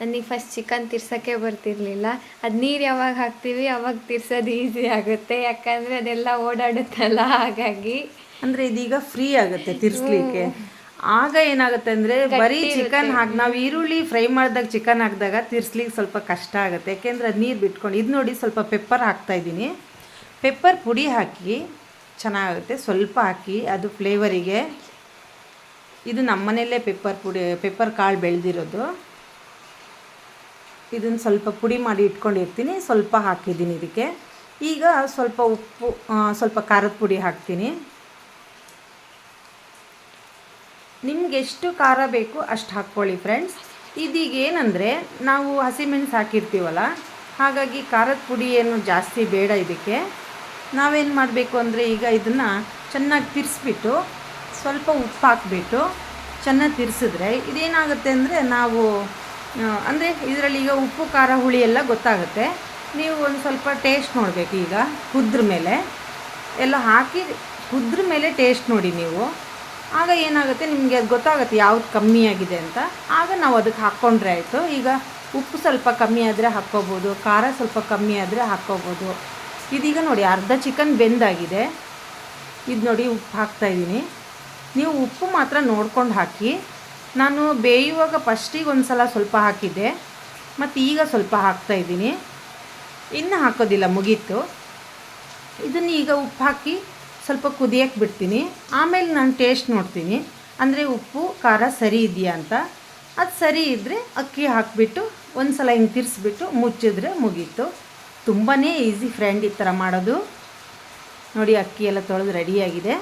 ನನಗೆ ಫಸ್ಟ್ ಚಿಕನ್ ತಿರ್ಸೋಕ್ಕೆ ಬರ್ತಿರ್ಲಿಲ್ಲ. ಅದು ನೀರು ಯಾವಾಗ ಹಾಕ್ತೀವಿ ಅವಾಗ ತಿರ್ಸೋದು ಈಸಿ ಆಗುತ್ತೆ. ಯಾಕಂದರೆ ಅದೆಲ್ಲ ಓಡಾಡುತ್ತಲ್ಲ ಹಾಗಾಗಿ. ಅಂದರೆ ಇದೀಗ ಫ್ರೀ ಆಗುತ್ತೆ ತಿರ್ಸ್ಲಿಕ್ಕೆ. ಆಗ ಏನಾಗುತ್ತೆ ಅಂದರೆ ಬರೀ ಚಿಕನ್ ಹಾಕಿ ನಾವು ಈರುಳ್ಳಿ ಫ್ರೈ ಮಾಡಿದಾಗ ಚಿಕನ್ ಹಾಕಿದಾಗ ತಿರ್ಸ್ಲಿಕ್ಕೆ ಸ್ವಲ್ಪ ಕಷ್ಟ ಆಗುತ್ತೆ. ಯಾಕೆಂದರೆ ಅದು ನೀರು ಬಿಟ್ಕೊಂಡು ಇದು ನೋಡಿ ಸ್ವಲ್ಪ ಪೆಪ್ಪರ್ ಹಾಕ್ತಾ ಇದ್ದೀನಿ. ಪೆಪ್ಪರ್ ಪುಡಿ ಹಾಕಿ ಚೆನ್ನಾಗುತ್ತೆ ಸ್ವಲ್ಪ ಹಾಕಿ ಅದು ಫ್ಲೇವರಿಗೆ ಇದು ನಮ್ಮನೆಯಲ್ಲೇ ಪೆಪ್ಪರ್ ಪುಡಿ ಪೆಪ್ಪರ್ ಕಾಳು ಬೆಳೆದಿರೋದು. ಇದನ್ನು ಸ್ವಲ್ಪ ಪುಡಿ ಮಾಡಿ ಇಟ್ಕೊಂಡಿರ್ತೀನಿ, ಸ್ವಲ್ಪ ಹಾಕಿದ್ದೀನಿ ಇದಕ್ಕೆ. ಈಗ ಸ್ವಲ್ಪ ಉಪ್ಪು ಸ್ವಲ್ಪ ಖಾರದ ಪುಡಿ ಹಾಕ್ತೀನಿ. ನಿಮ್ಗೆ ಎಷ್ಟು ಖಾರ ಬೇಕು ಅಷ್ಟು ಹಾಕ್ಕೊಳ್ಳಿ ಫ್ರೆಂಡ್ಸ್. ಇದೀಗ ಏನಂದರೆ, ನಾವು ಹಸಿಮೆಣಸು ಹಾಕಿರ್ತೀವಲ್ಲ, ಹಾಗಾಗಿ ಖಾರದ ಪುಡಿ ಏನು ಜಾಸ್ತಿ ಬೇಡ ಇದಕ್ಕೆ. ನಾವೇನು ಮಾಡಬೇಕು ಅಂದರೆ ಈಗ ಇದನ್ನು ಚೆನ್ನಾಗಿ ತಿರ್ಸ್ಬಿಟ್ಟು ಸ್ವಲ್ಪ ಉಪ್ಪು ಹಾಕ್ಬಿಟ್ಟು ಚೆನ್ನಾಗಿ ತಿರ್ಸಿದ್ರೆ ಇದೇನಾಗುತ್ತೆ ಅಂದರೆ ನಾವು ಅಂದರೆ ಇದರಲ್ಲಿ ಈಗ ಉಪ್ಪು, ಖಾರ, ಹುಳಿ ಎಲ್ಲ ಗೊತ್ತಾಗುತ್ತೆ. ನೀವು ಒಂದು ಸ್ವಲ್ಪ ಟೇಸ್ಟ್ ನೋಡಬೇಕು ಈಗ, ಕುದ್ರ ಮೇಲೆ. ಎಲ್ಲ ಹಾಕಿ ಕುದ್ರ ಮೇಲೆ ಟೇಸ್ಟ್ ನೋಡಿ ನೀವು. ಆಗ ಏನಾಗುತ್ತೆ? ನಿಮಗೆ ಅದು ಗೊತ್ತಾಗುತ್ತೆ ಯಾವ್ದು ಕಮ್ಮಿ ಆಗಿದೆ ಅಂತ. ಆಗ ನಾವು ಅದಕ್ಕೆ ಹಾಕ್ಕೊಂಡ್ರೆ ಆಯಿತು. ಈಗ ಉಪ್ಪು ಸ್ವಲ್ಪ ಕಮ್ಮಿ ಆದರೆ ಹಾಕ್ಕೋಬೋದು, ಖಾರ ಸ್ವಲ್ಪ ಕಮ್ಮಿ ಆದರೆ ಹಾಕ್ಕೋಬೋದು. ಇದೀಗ ನೋಡಿ, ಅರ್ಧ ಚಿಕನ್ ಬೆಂದಾಗಿದೆ. ಇದು ನೋಡಿ ಉಪ್ಪು ಹಾಕ್ತಾಯಿದ್ದೀನಿ ನೀವು ಉಪ್ಪು ಮಾತ್ರ ನೋಡ್ಕೊಂಡು ಹಾಕಿ, ನಾನು ಬೇಯುವಾಗ ಫಸ್ಟಿಗೆ ಒಂದು ಸಲ ಸ್ವಲ್ಪ ಹಾಕಿದ್ದೆ, ಮತ್ತು ಈಗ ಸ್ವಲ್ಪ ಹಾಕ್ತಾಯಿದ್ದೀನಿ ಇನ್ನು ಹಾಕೋದಿಲ್ಲ, ಮುಗೀತು. ಇದನ್ನು ಈಗ ಉಪ್ಪು ಹಾಕಿ ಸ್ವಲ್ಪ ಕುದಿಯಕ್ಕೆ ಬಿಡ್ತೀನಿ. ಆಮೇಲೆ ನಾನು ಟೇಸ್ಟ್ ನೋಡ್ತೀನಿ. ಅಂದರೆ ಉಪ್ಪು, ಖಾರ ಸರಿ ಇದೆಯಾ ಅಂತ. ಅದು ಸರಿ ಇದ್ದರೆ ಅಕ್ಕಿ ಹಾಕಿಬಿಟ್ಟು ಒಂದು ಸಲ ಹಿಂಗೆ ತಿರ್ಸ್ಬಿಟ್ಟು ಮುಚ್ಚಿದ್ರೆ ಮುಗೀತು. ತುಂಬಾ ಈಸಿ ಫ್ರೆಂಡ್ ಈ ಥರ ಮಾಡೋದು. ನೋಡಿ, ಅಕ್ಕಿ ಎಲ್ಲ ತೊಳೆದು ರೆಡಿಯಾಗಿದೆ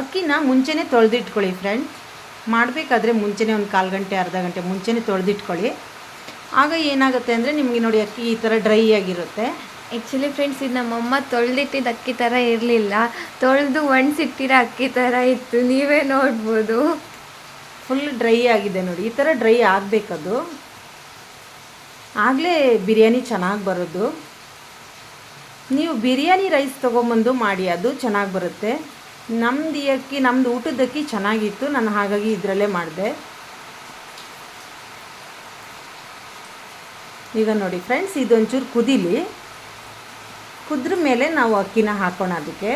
ಅಕ್ಕಿನ ಮುಂಚೆನೇ ತೊಳೆದಿಟ್ಕೊಳ್ಳಿ ಫ್ರೆಂಡ್ ಮಾಡಬೇಕಾದ್ರೆ ಮುಂಚೆನೇ ಒಂದು ಕಾಲು ಗಂಟೆ ಅರ್ಧ ಗಂಟೆ ಮುಂಚೆನೇ ತೊಳೆದಿಟ್ಕೊಳ್ಳಿ. ಆಗ ಏನಾಗುತ್ತೆ ಅಂದರೆ ನಿಮಗೆ ನೋಡಿ ಅಕ್ಕಿ ಈ ಥರ ಡ್ರೈ ಆಗಿರುತ್ತೆ. ಆ್ಯಕ್ಚುಲಿ ಫ್ರೆಂಡ್ಸ್ ಇದು ನಮ್ಮಮ್ಮ ತೊಳೆದಿಟ್ಟಿದ್ದು ಅಕ್ಕಿ ಥರ ಇರಲಿಲ್ಲ. ತೊಳೆದು ಒಣಸಿಟ್ಟಿರೋ ಅಕ್ಕಿ ಥರ ಇತ್ತು. ನೀವೇ ನೋಡ್ಬೋದು. ಫುಲ್ ಡ್ರೈ ಆಗಿದೆ ನೋಡಿ. ಈ ಥರ ಡ್ರೈ ಆಗಬೇಕದು. ಆಗಲೇ ಬಿರಿಯಾನಿ ಚೆನ್ನಾಗಿ ಬರೋದು. ನೀವು ಬಿರಿಯಾನಿ ರೈಸ್ ತೊಗೊಂಬಂದು ಮಾಡಿ ಅದು ಚೆನ್ನಾಗಿ ಬರುತ್ತೆ. ನಮ್ದು ಈ ಅಕ್ಕಿ ನಮ್ಮದು ಊಟದ ಅಕ್ಕಿ ಚೆನ್ನಾಗಿತ್ತು. ನಾನು ಹಾಗಾಗಿ ಇದರಲ್ಲೇ ಮಾಡಿದೆ. ಈಗ ನೋಡಿ ಫ್ರೆಂಡ್ಸ್ ಇದೊಂಚೂರು ಕುದೀಲಿ. ಕುದ್ರ ಮೇಲೆ ನಾವು ಅಕ್ಕಿನ ಹಾಕೋಣ ಅದಕ್ಕೆ.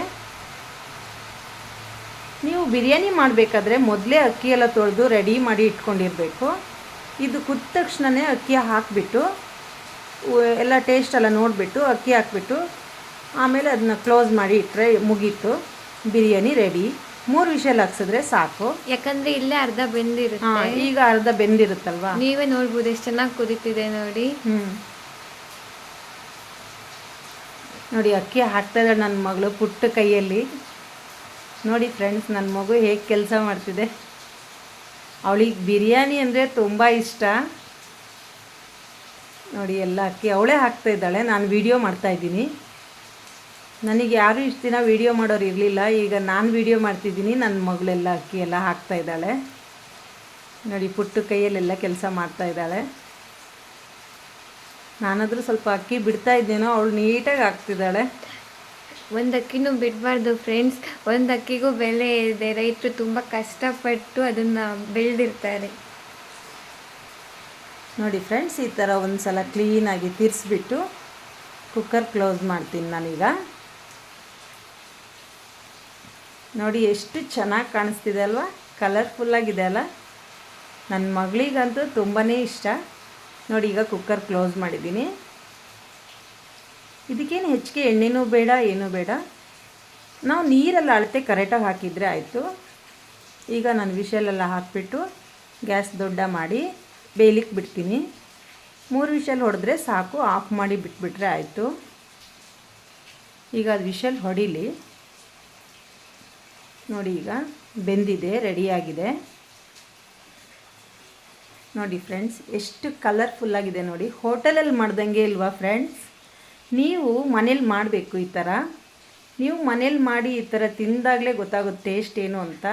ನೀವು ಬಿರಿಯಾನಿ ಮಾಡಬೇಕಾದ್ರೆ ಮೊದಲೇ ಅಕ್ಕಿ ಎಲ್ಲ ತೊಳೆದು ರೆಡಿ ಮಾಡಿ ಇಟ್ಕೊಂಡಿರಬೇಕು. ಇದು ಕುದ್ದ ತಕ್ಷಣವೇ ಅಕ್ಕಿ ಹಾಕಿಬಿಟ್ಟು ಎಲ್ಲ ಟೇಸ್ಟ್ ಎಲ್ಲ ನೋಡಿಬಿಟ್ಟು ಅಕ್ಕಿ ಹಾಕ್ಬಿಟ್ಟು, ಆಮೇಲೆ ಅದನ್ನ ಕ್ಲೋಸ್ ಮಾಡಿ ಇಟ್ಟರೆ ಮುಗೀತು. ಬಿರಿಯಾನಿ ರೆಡಿ. ಮೂರು ವಿಷಲ್ ಹಾಕ್ಸಿದ್ರೆ ಸಾಕು. ಯಾಕಂದ್ರೆ ಇಲ್ಲೇ ಅರ್ಧ ಹಾಂ ಬೆಂದಿರುತ್ತೆ ಈಗ ಅರ್ಧ ಬೆಂದಿರುತ್ತಲ್ವಾ? ನೀವೇ ನೋಡ್ಬೋದು ಎಷ್ಟು ಚೆನ್ನಾಗಿ ಕುದೀತಿದೆ ನೋಡಿ. ಹ್ಮ್. ನೋಡಿ ಅಕ್ಕಿ ಹಾಕ್ತಾ ಇದ್ದಾಳೆ ನನ್ನ ಮಗಳು ಪುಟ್ಟ ಕೈಯಲ್ಲಿ. ನೋಡಿ ಫ್ರೆಂಡ್ಸ್ ನನ್ನ ಮಗು ಹೇಗೆ ಕೆಲಸ ಮಾಡ್ತಿದೆ. ಅವಳಿಗೆ ಬಿರಿಯಾನಿ ಅಂದರೆ ತುಂಬ ಇಷ್ಟ. ನೋಡಿ ಎಲ್ಲ ಅಕ್ಕಿ ಅವಳೇ ಹಾಕ್ತಾ ಇದ್ದಾಳೆ ನಾನು ವಿಡಿಯೋ ಮಾಡ್ತಾ ಇದ್ದೀನಿ. ನನಗೆ ಯಾರೂ ಇಷ್ಟು ದಿನ ವೀಡಿಯೋ ಮಾಡೋರು ಇರಲಿಲ್ಲ. ಈಗ ನಾನು ವಿಡಿಯೋ ಮಾಡ್ತಿದ್ದೀನಿ. ನನ್ನ ಮಗಳೆಲ್ಲ ಅಕ್ಕಿ ಎಲ್ಲ ಹಾಕ್ತಾ ಇದ್ದಾಳೆ. ನೋಡಿ ಪುಟ್ಟು ಕೈಯಲ್ಲೆಲ್ಲ ಕೆಲಸ ಮಾಡ್ತಾ ಇದ್ದಾಳೆ. ನಾನಾದರೂ ಸ್ವಲ್ಪ ಅಕ್ಕಿ ಬಿಡ್ತಾ ಇದ್ದೇನೋ ಅವಳು ನೀಟಾಗಿ ಹಾಕ್ತಿದ್ದಾಳೆ. ಒಂದು ಅಕ್ಕಿನೂ ಬಿಡಬಾರ್ದು ಫ್ರೆಂಡ್ಸ್ ಒಂದು ಅಕ್ಕಿಗೂ ಬೆಲೆ ಇದೆ. ರೈತರು ತುಂಬ ಕಷ್ಟಪಟ್ಟು ಅದನ್ನು ಬೆಳೆದಿರ್ತಾರೆ. ನೋಡಿ ಫ್ರೆಂಡ್ಸ್ ಈ ಥರ ಒಂದು ಸಲ ಕ್ಲೀನಾಗಿ ತಿರ್ಸ್ಬಿಟ್ಟು ಕುಕ್ಕರ್ ಕ್ಲೋಸ್ ಮಾಡ್ತೀನಿ ನಾನೀಗ. ನೋಡಿ ಎಷ್ಟು ಚೆನ್ನಾಗಿ ಕಾಣಿಸ್ತಿದೆ ಅಲ್ವಾ? ಕಲರ್ಫುಲ್ಲಾಗಿದೆ ಅಲ್ಲ? ನನ್ನ ಮಗಳಿಗಂತೂ ತುಂಬಾ ಇಷ್ಟ. ನೋಡಿ, ಈಗ ಕುಕ್ಕರ್ ಕ್ಲೋಸ್ ಮಾಡಿದ್ದೀನಿ. ಇದಕ್ಕೇನು ಹೆಚ್ಚಿಗೆ ಎಣ್ಣೆನೂ ಬೇಡ, ಏನೂ ಬೇಡ. ನಾವು ನೀರೆಲ್ಲ ಅಳತೆ ಕರೆಕ್ಟಾಗಿ ಹಾಕಿದರೆ ಆಯಿತು. ಈಗ ನಾನು ವಿಷಲೆಲ್ಲ ಹಾಕಿಬಿಟ್ಟು ಗ್ಯಾಸ್ ದೊಡ್ಡ ಮಾಡಿ ಬೇಯಲಿಕ್ಕೆ ಬಿಡ್ತೀನಿ. ಮೂರು ವಿಷಲ್ ಹೊಡೆದ್ರೆ ಸಾಕು, ಆಫ್ ಮಾಡಿ ಬಿಟ್ಬಿಟ್ರೆ ಆಯಿತು. ಈಗ ಅದು ವಿಷಲ್ ಹೊಡೀಲಿ. ನೋಡಿ ಈಗ ಬೆಂದಿದೆ, ರೆಡಿಯಾಗಿದೆ. ನೋಡಿ ಫ್ರೆಂಡ್ಸ್ ಎಷ್ಟು ಕಲರ್ಫುಲ್ಲಾಗಿದೆ ನೋಡಿ. ಹೋಟೆಲಲ್ಲಿ ಮಾಡ್ದಂಗೆ ಇಲ್ವಾ ಫ್ರೆಂಡ್ಸ್ ನೀವು ಮನೇಲಿ ಮಾಡಬೇಕು ಈ ಥರ. ನೀವು ಮನೇಲಿ ಮಾಡಿ ಈ ಥರ ತಿಂದಾಗಲೇ ಗೊತ್ತಾಗುತ್ತೆ ಟೇಸ್ಟ್ ಏನು ಅಂತ.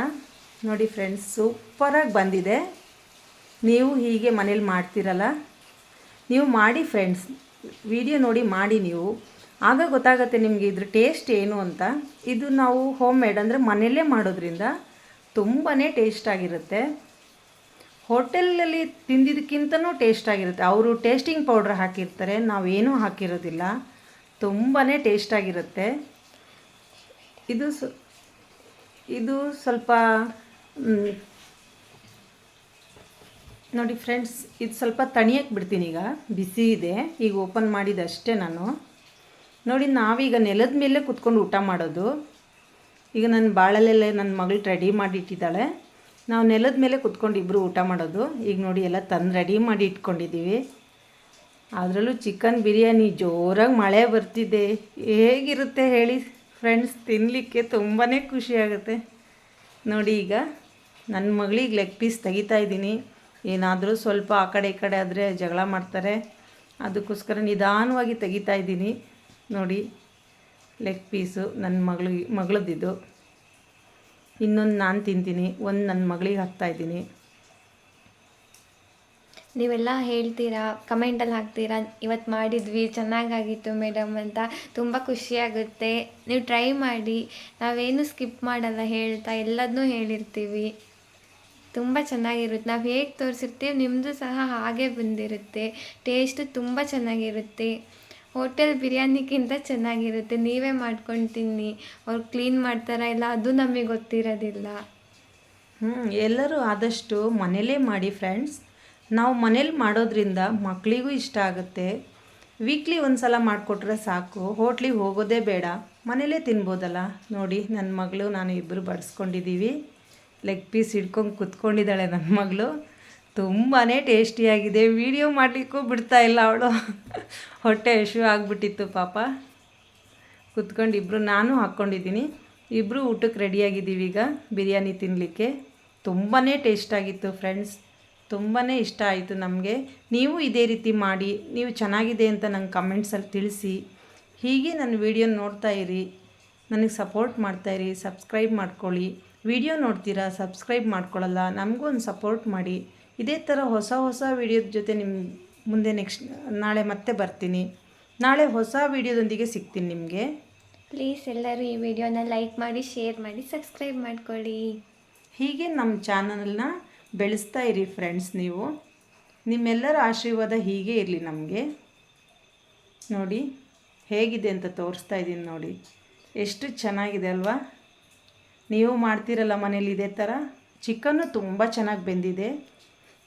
ನೋಡಿ ಫ್ರೆಂಡ್ಸ್ ಸೂಪರಾಗಿ ಬಂದಿದೆ. ನೀವು ಹೀಗೆ ಮನೇಲಿ ಮಾಡ್ತೀರಲ್ಲ. ನೀವು ಮಾಡಿ ಫ್ರೆಂಡ್ಸ್ ವಿಡಿಯೋ ನೋಡಿ ಮಾಡಿ ನೀವು. ಆಗ ಗೊತ್ತಾಗುತ್ತೆ ನಿಮಗೆ ಇದ್ರ ಟೇಸ್ಟ್ ಏನು ಅಂತ. ಇದು ನಾವು ಹೋಮ್ ಮೇಡ್ ಅಂದರೆ ಮನೆಯಲ್ಲೇ ಮಾಡೋದ್ರಿಂದ ತುಂಬಾ ಟೇಸ್ಟ್ ಆಗಿರುತ್ತೆ. ಹೋಟೆಲಲ್ಲಿ ತಿಂದಿದ್ದಕ್ಕಿಂತನೂ ಟೇಸ್ಟ್ ಆಗಿರುತ್ತೆ. ಅವರು ಟೇಸ್ಟಿಂಗ್ ಪೌಡ್ರ್ ಹಾಕಿರ್ತಾರೆ, ನಾವೇನೂ ಹಾಕಿರೋದಿಲ್ಲ. ತುಂಬಾ ಟೇಸ್ಟ್ ಆಗಿರುತ್ತೆ. ಇದು ಸ, ಇದು ಸ್ವಲ್ಪ ನೋಡಿ ಫ್ರೆಂಡ್ಸ್ ಇದು ಸ್ವಲ್ಪ ತಣಿಯಕ್ಕೆ ಬಿಡ್ತೀನಿ ಈಗ. ಬಿಸಿ ಇದೆ. ಈಗ ಓಪನ್ ಮಾಡಿದಷ್ಟೇ ನಾನು. ನೋಡಿ, ನಾವೀಗ ನೆಲದ ಮೇಲೆ ಕುತ್ಕೊಂಡು ಊಟ ಮಾಡೋದು. ಈಗ ನನ್ನ ಬಾಳಲೆಲ್ಲ ನನ್ನ ಮಗಳು ರೆಡಿ ಮಾಡಿ ಇಟ್ಟಿದ್ದಾಳೆ ನಾವು ನೆಲದ ಮೇಲೆ ಕುತ್ಕೊಂಡು ಇಬ್ಬರು ಊಟ ಮಾಡೋದು. ಈಗ ನೋಡಿ, ಎಲ್ಲ ತಂದು ರೆಡಿ ಮಾಡಿ ಇಟ್ಕೊಂಡಿದ್ದೀವಿ ಅದರಲ್ಲೂ ಚಿಕನ್ ಬಿರಿಯಾನಿ, ಜೋರಾಗಿ ಮಳೆ ಬರ್ತಿದೆ. ಹೇಗಿರುತ್ತೆ ಹೇಳಿ ಫ್ರೆಂಡ್ಸ್ ತಿನ್ನಲಿಕ್ಕೆ ತುಂಬಾ ಖುಷಿಯಾಗುತ್ತೆ ನೋಡಿ, ಈಗ ನನ್ನ ಮಗಳಿಗೆ ಲೆಗ್ ಪೀಸ್ ತೆಗಿತಾ ಇದ್ದೀನಿ. ಏನಾದರೂ ಸ್ವಲ್ಪ ಆ ಕಡೆ ಈ ಕಡೆ ಆದರೆ ಜಗಳ ಮಾಡ್ತಾರೆ. ಅದಕ್ಕೋಸ್ಕರ ನಿಧಾನವಾಗಿ ತೆಗಿತಾ ಇದ್ದೀನಿ. ನೋಡಿ ಲೆಗ್ ಪೀಸು ನನ್ನ ಮಗಳಿಗೆ ಮಗಳದ್ದಿದ್ದು ಇನ್ನೊಂದು ನಾನು ತಿಂತೀನಿ, ಒಂದು ನನ್ನ ಮಗಳಿಗೆ ಹಾಕ್ತಾಯಿದ್ದೀನಿ ನೀವೆಲ್ಲ ಹೇಳ್ತೀರಾ ಕಮೆಂಟಲ್ಲಿ ಹಾಕ್ತೀರಾ? ಇವತ್ತು ಮಾಡಿದ್ವಿ, ಚೆನ್ನಾಗಾಗಿತ್ತು ಮೇಡಮ್ ಅಂತ. ತುಂಬ ಖುಷಿಯಾಗುತ್ತೆ ನೀವು ಟ್ರೈ ಮಾಡಿ. ನಾವೇನು ಸ್ಕಿಪ್ ಮಾಡಲ್ಲ ಹೇಳ್ತಾ ಎಲ್ಲದನ್ನೂ ಹೇಳಿರ್ತೀವಿ. ತುಂಬ ಚೆನ್ನಾಗಿರುತ್ತೆ. ನಾವು ಹೇಗೆ ತೋರಿಸಿರ್ತೀವಿ ನಿಮ್ಮದು ಸಹ ಹಾಗೆ ಬಂದಿರುತ್ತೆ. ಟೇಸ್ಟು ತುಂಬ ಚೆನ್ನಾಗಿರುತ್ತೆ. ಹೋಟೆಲ್ ಬಿರಿಯಾನಿಗಿಂತ ಚೆನ್ನಾಗಿರುತ್ತೆ. ನೀವೇ ಮಾಡ್ಕೊಂಡು ತಿನ್ನಿ ಅವ್ರು ಕ್ಲೀನ್ ಮಾಡ್ತಾರಾ ಇಲ್ಲ ಅದು ನಮಗೆ ಗೊತ್ತಿರೋದಿಲ್ಲ. ಹ್ಞೂ ಎಲ್ಲರೂ ಆದಷ್ಟು ಮನೇಲೇ ಮಾಡಿ ಫ್ರೆಂಡ್ಸ್. ನಾವು ಮನೇಲಿ ಮಾಡೋದ್ರಿಂದ ಮಕ್ಕಳಿಗೂ ಇಷ್ಟ ಆಗುತ್ತೆ. ವೀಕ್ಲಿ ಒಂದು ಸಲ ಮಾಡಿಕೊಟ್ರೆ ಸಾಕು. ಹೋಟ್ಲಿಗೆ ಹೋಗೋದೇ ಬೇಡ. ಮನೇಲೇ ತಿನ್ಬೋದಲ್ಲ. ನೋಡಿ ನನ್ನ ಮಗಳು, ನಾನು ಇಬ್ಬರು ಬಡಿಸ್ಕೊಂಡಿದ್ದೀವಿ ಲೆಗ್ ಪೀಸ್ ಹಿಡ್ಕೊಂಡು ಕುತ್ಕೊಂಡಿದ್ದಾಳೆ ನನ್ನ ಮಗಳು. ತುಂಬಾ ಟೇಸ್ಟಿಯಾಗಿದೆ. ವಿಡಿಯೋ ಮಾಡಲಿಕ್ಕೂ ಬಿಡ್ತಾ ಇಲ್ಲ ಅವಳು. ಹೊಟ್ಟೆ ಹಶು ಆಗಿಬಿಟ್ಟಿತ್ತು ಪಾಪ. ಕುತ್ಕೊಂಡು ಇಬ್ಬರು ನಾನು ಹಾಕ್ಕೊಂಡಿದ್ದೀನಿ. ಇಬ್ಬರು ಊಟಕ್ಕೆ ರೆಡಿಯಾಗಿದ್ದೀವಿ ಈಗ. ಬಿರಿಯಾನಿ ತಿನ್ನಲಿಕ್ಕೆ ತುಂಬಾ ಟೇಸ್ಟಾಗಿತ್ತು ಫ್ರೆಂಡ್ಸ್. ತುಂಬಾ ಇಷ್ಟ ಆಯಿತು ನಮಗೆ. ನೀವು ಇದೇ ರೀತಿ ಮಾಡಿ, ನೀವು ಚೆನ್ನಾಗಿದೆ ಅಂತ ನಂಗೆ ಕಮೆಂಟ್ಸಲ್ಲಿ ತಿಳಿಸಿ. ಹೀಗೆ ನನ್ನ ವೀಡಿಯೋ ನೋಡ್ತಾ ಇರಿ. ನನಗೆ ಸಪೋರ್ಟ್ ಮಾಡ್ತಾ ಇರಿ. ಸಬ್ಸ್ಕ್ರೈಬ್ ಮಾಡ್ಕೊಳ್ಳಿ. ವಿಡಿಯೋ ನೋಡ್ತೀರಾ? ಸಬ್ಸ್ಕ್ರೈಬ್ ಮಾಡ್ಕೊಳ್ಳಲ್ಲ. ನಮಗೂ ಒಂದು ಸಪೋರ್ಟ್ ಮಾಡಿ. ಇದೇ ಥರ ಹೊಸ ಹೊಸ ವಿಡಿಯೋದ ಜೊತೆ ನಿಮ್ಮ ಮುಂದೆ ನೆಕ್ಸ್ಟ್ ನಾಳೆ ಮತ್ತೆ ಬರ್ತೀನಿ. ನಾಳೆ ಹೊಸ ವಿಡಿಯೋದೊಂದಿಗೆ ಸಿಗ್ತೀನಿ ನಿಮಗೆ. ಪ್ಲೀಸ್ ಎಲ್ಲರೂ ಈ ವಿಡಿಯೋನ ಲೈಕ್ ಮಾಡಿ ಶೇರ್ ಮಾಡಿ ಸಬ್ಸ್ಕ್ರೈಬ್ ಮಾಡ್ಕೊಳ್ಳಿ. ಹೀಗೆ ನಮ್ಮ ಚಾನಲ್ನ ಬೆಳೆಸ್ತಾ ಇರಿ ಫ್ರೆಂಡ್ಸ್ ನೀವು. ನಿಮ್ಮೆಲ್ಲರ ಆಶೀರ್ವಾದ ಹೀಗೆ ಇರಲಿ ನಮಗೆ. ನೋಡಿ ಹೇಗಿದೆ ಅಂತ ತೋರಿಸ್ತಾ ಇದ್ದೀನಿ ನೋಡಿ. ಎಷ್ಟು ಚೆನ್ನಾಗಿದೆ ಅಲ್ವಾ? ನೀವು ಮಾಡ್ತೀರಲ್ಲ ಮನೇಲಿ ಇದೇ ಥರ? ಚಿಕನ್ನು ತುಂಬ ಚೆನ್ನಾಗಿ ಬೆಂದಿದೆ.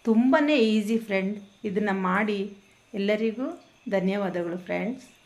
ತುಂಬಾ ಈಸಿ ಫ್ರೆಂಡ್. ಇದನ್ನು ಮಾಡಿ ಎಲ್ಲರಿಗೂ ಧನ್ಯವಾದಗಳು ಫ್ರೆಂಡ್ಸ್.